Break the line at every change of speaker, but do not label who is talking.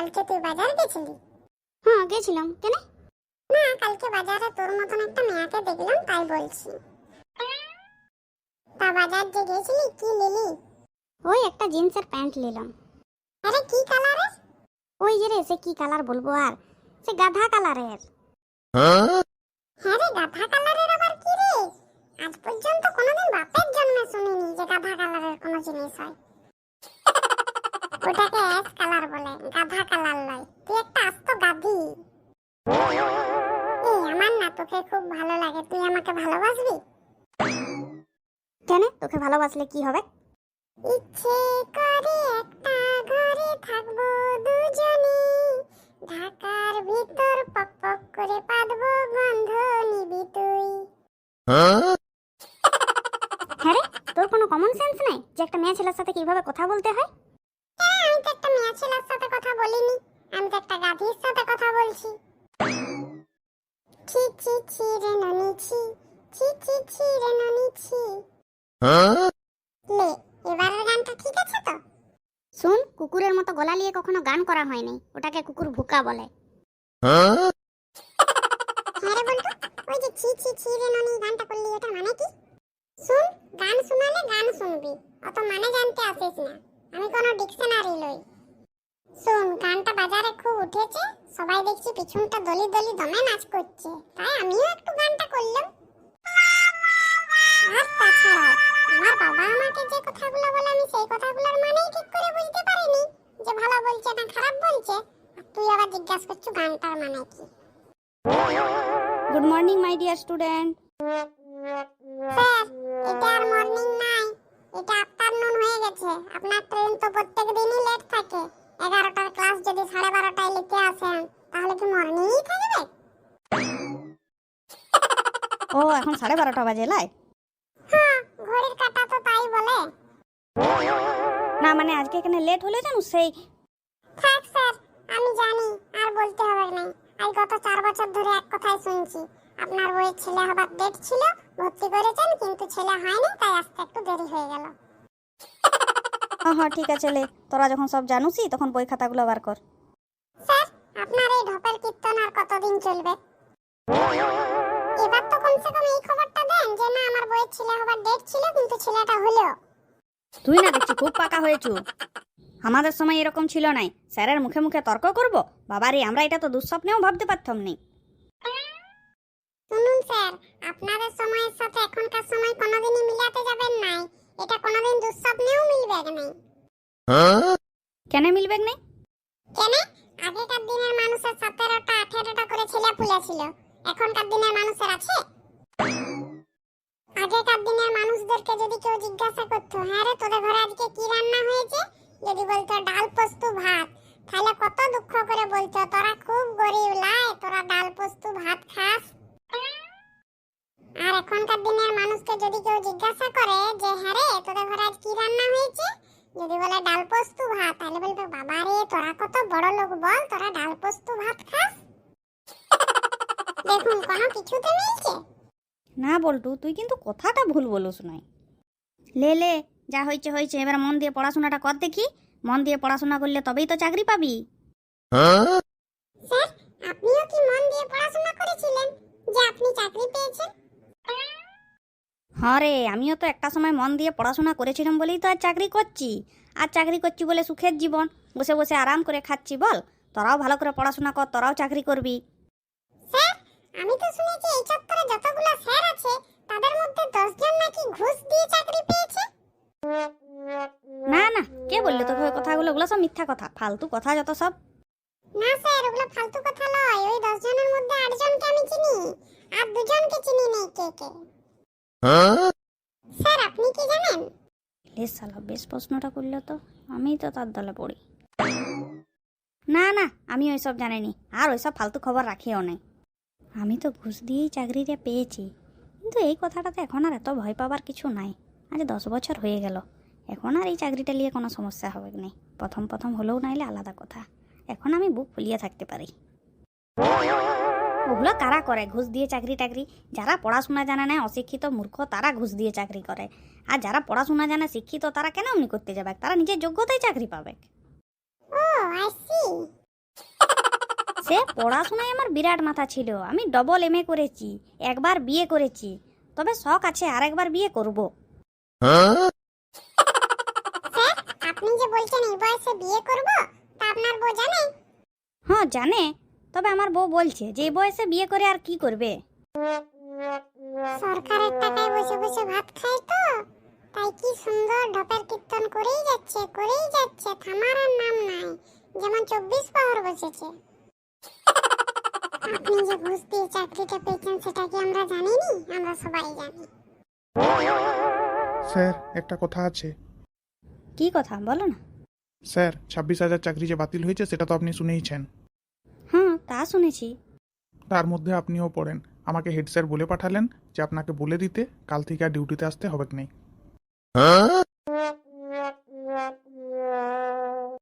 কালকে তুই বাজার গেছিলি?
হ্যাঁ গেছিলাম। কেন?
না কালকে বাজারে তোর মতন একটা মেয়েকে দেখলাম তাই বলছি। তা বাজার যে গেছিলি কি নিলি?
ওই একটা জিন্সের প্যান্ট নিলাম।
আরে কি কালারের
ওই যে রে সে কি কালার বলব আর? সে গাধা কালারের।
হ্যাঁ রে গাধা কালারের আবার কি রে? আজ পর্যন্ত কোনোদিন বাপের জন্মে শুনিনি যে গাধা কালারের কোনো জিনিস হয়। ওটাকে অ্যাশ কালার বলে, গাধা কালার লয় তুই একটা আস্ত গাধি। এই, আমার না তোকে খুব ভালো লাগে। তুই আমাকে ভালোবাসবি?
কেন তোকে ভালোবাসলে কি হবে?
ইচ্ছে করে একটা ঘরে থাকব দুজনে ঢাকার ভিতর পক পক করে পাদবো গন্ধ নিবি তুই
হ্যাঁ তোর কোনো কমন সেন্স নেই যে একটা মেয়ে ছেলের সাথে কীভাবে কথা বলতে হয়?
তো একটা মেয়ে ছেলের সাথে কথা বলিনি। আমি তো একটা গাধীর সাথে কথা বলছি। ছি ছি ছি রে ননি ছি। ছি ছি ছি রে ননি ছি। লে এবারের গানটা ঠিক আছে তো?
শুন কুকুরের মতো গলা নিয়ে কখনো গান করা হয়নি। ওটাকে কুকুর ভুকা বলে।
হ্যাঁ রে ওই যে ছি ছি ছি রে ননি গানটা করলি এটা মানে কি? শুন গান শোনালে গান শুনবি অত মানে জানতে আসিস না। আমি কোনো ডিকশনারি লই। শুন গানটা বাজারে খুব উঠেছে সবাই দেখছি পিছনটা দলি দলি দমে নাচ করছে তাই আমিও একটু গানটা করলাম। আর আমার বাবা আমাকে যে কথাগুলো বলে আমি সেই কথাগুলোর মানেই ঠিক করে বুঝতে পারিনি যে ভালো বলছে না খারাপ বলছে। আর তুই আবার জিজ্ঞাসা করছ গানটার মানে কি?
Good morning my dear student
sir এটা আর মর্নিং নাই এটা আফটারনুন হয়ে গেছে। আপনার ট্রেন তো প্রত্যেক দিনই লেট থাকে। এগারোটার ক্লাস যদি সাড়ে বারোটায় নিতে আসেন তাহলে কি মর্নিংই থাকবে?
ও এখন সাড়ে বারোটা বাজে লাই?
হ্যাঁ ঘড়ির কাঁটা তো তাই বলে।
না মানে আজকে এখানে লেট হলে জানো সেই?
থাক স্যার আমি জানি আর বলতে হবে না আজ গত চার বছর ধরে এক কথাই শুনছি। আপনার বইয়ের ছেলে হবার ডেট ছিল ভর্তি করেছেন কিন্তু ছেলে হয়নি তাই আসতে একটু দেরি হয়ে গেল।
হ্যাঁ হ্যাঁ ঠিক আছে লে। তোরা যখন সব জানুসি তখন বই খাতাগুলো বার কর।
স্যার আপনার এই ঢপের কীর্তন আর কতদিন চলবে? এবার তো কমসে কম এই খবরটা দেন যে না আমার বইয়ের ছেলে হবার ডেট ছিল কিন্তু ছেলেটা হলো।
তুই না দেখছি খুব পাকা হয়েছু আমাদের সময় এরকম ছিল নাই। স্যারের মুখে মুখে তর্ক করব? বাবারে আমরা এটা তো দুঃস্বপ্নেও ভাবতে পারতাম নি।
আপনাদের সময়ের সাথে এখনকার সময় কোনোদিনই মিলাতে যাবেন নাই। এটা কোনোদিন দুঃস্বপ্নেও মিলবে নাই।
কেন মিলবে নাই?
কেন? আগেকার দিনের মানুষের সতেরোটা আঠেরোটা করে ছেলে পুলে ছিল। এখনকার দিনের মানুষের আছে? আগেকার দিনের মানুষদেরকে যদি কেউ জিজ্ঞাসা করতো হ্যাঁ রে তোদের ঘরে আজকে কি রান্না হয়েছে? যদি বলতো ডাল পোস্ত ভাত। তাহলে কত দুঃখ করে বলতো তোরা খুব গরিব লাই তোরা ডাল পোস্ত ভাত খাস। এখনকার দিনের মানুষকে যদি কেউ জিজ্ঞাসা করে যে হ্যাঁ রে তোদের ঘরে আজ কি রান্না হয়েছে? যদি বলে ডাল পোস্ত ভাত তাহলে বলবে বাবা রে তোরা কত বড় লোক বল তোরা ডাল পোস্ত ভাত খাস? দেখুন কোনো কিছুতে মিলছে?
না বলটু তুই কিন্তু কথাটা ভুল বলুস নাই। লে লে যা হয়েছে হয়েছে এবার মন দিয়ে পড়াশোনাটা কর দেখি। মন দিয়ে পড়াশোনা করলে তবেই তো চাকরি পাবি।
স্যার আপনিও কি মন দিয়ে পড়াশোনা করেছিলেন যে আপনি চাকরি পেয়েছেন?
হ্যাঁ রে আমিও তো একটা সময় মন দিয়ে পড়াশোনা করেছিলাম বলেই তো আর চাকরি করছি। আর চাকরি করছি বলে সুখের জীবন বসে বসে আরাম করে খাচ্ছি বল। তোরাও ভালো করে পড়াশোনা কর তোরাও চাকরি করবি।
স্যার আমি তো শুনেছি এই চত্বরে যতগুলো স্যার আছে তাদের মধ্যে দশজন নাকি ঘুষ দিয়ে চাকরি পেয়েছে?
না না কে বললে তোকে ওই কথাগুলো? ওগুলো সব মিথ্যা কথা ফালতু কথা যত সব।
না স্যার ওগুলো ফালতু কথা নয় ওই দশ জনের মধ্যে আটজনকে আমি চিনি আর দুজনকে চিনি নেই কে কে। স্যার, আপনি কি জানেন?
লে সালা বেশ প্রশ্নটা তো আমি তো তার দলে পড়ি। না না, আমি ওইসব জানিনি। আর ওইসব ফালতু খবর রাখিও নাই। আমি তো ঘুষ দিয়েই চাকরিটা পেয়েছি। কিন্তু এই কথাটাতে এখন আর এত ভয় পাবার কিছু নাই। আজ দশ বছর হয়ে গেল। এখন আর এই চাকরিটা নিয়ে কোনো সমস্যা হবে না প্রথম প্রথম হলেও নাইলে আলাদা কথা। এখন আমি বুক ফুলিয়ে থাকতে পারি। ওগুলো কারা করে? ঘুষ দিয়ে চাকরি টাকরি। যারা পড়াশোনা জানে না অশিক্ষিত মূর্খ তারা ঘুষ দিয়ে চাকরি করে। আর যারা পড়াশোনা জানে শিক্ষিত তারা কেন এমনি করতে যাবে? তারা নিজের যোগ্যতায় চাকরি পাবে।
সে
পড়াশোনায় আমার বিরাট মাথা ছিল। আমি ডবল এম এ করেছি একবার বিয়ে করেছি। তবে শখ আছে আরেকবার বিয়ে করব।
আপনি যে বলছেন এই বয়সে বিয়ে করব তা আপনার বউ জানে
হ্যাঁ জানে। তবে আমার বউ বলছে যে এই বয়সে বিয়ে করে আর কি করবে?
সরকারের টাকায় বসে বসে ভাত খায় তো। তাই কি সুন্দর ঢপের কীর্তন করেই যাচ্ছে করেই যাচ্ছে থামার আর নাম নাই। যেমন চব্বিশ পাওয়ার বসেছে। আপনি যে ঘুষ দিয়ে চাকরিটা পেয়েছেন সেটা কি আমরা জানিনি? আমরা সবাই জানি।
স্যার একটা কথা আছে।
কি কথা? বলো না।
স্যার ছাব্বিশ হাজার চাকরি যে বাতিল হয়েছে সেটা তো আপনি শুনেইছেন।
তা শুনেছি।
তার মধ্যে আপনিও পড়েন। আমাকে হেড স্যার বলে পাঠালেন যে আপনাকে বলে দিতে কাল থেকে আর ডিউটিতে আসতে হবে কি নেই।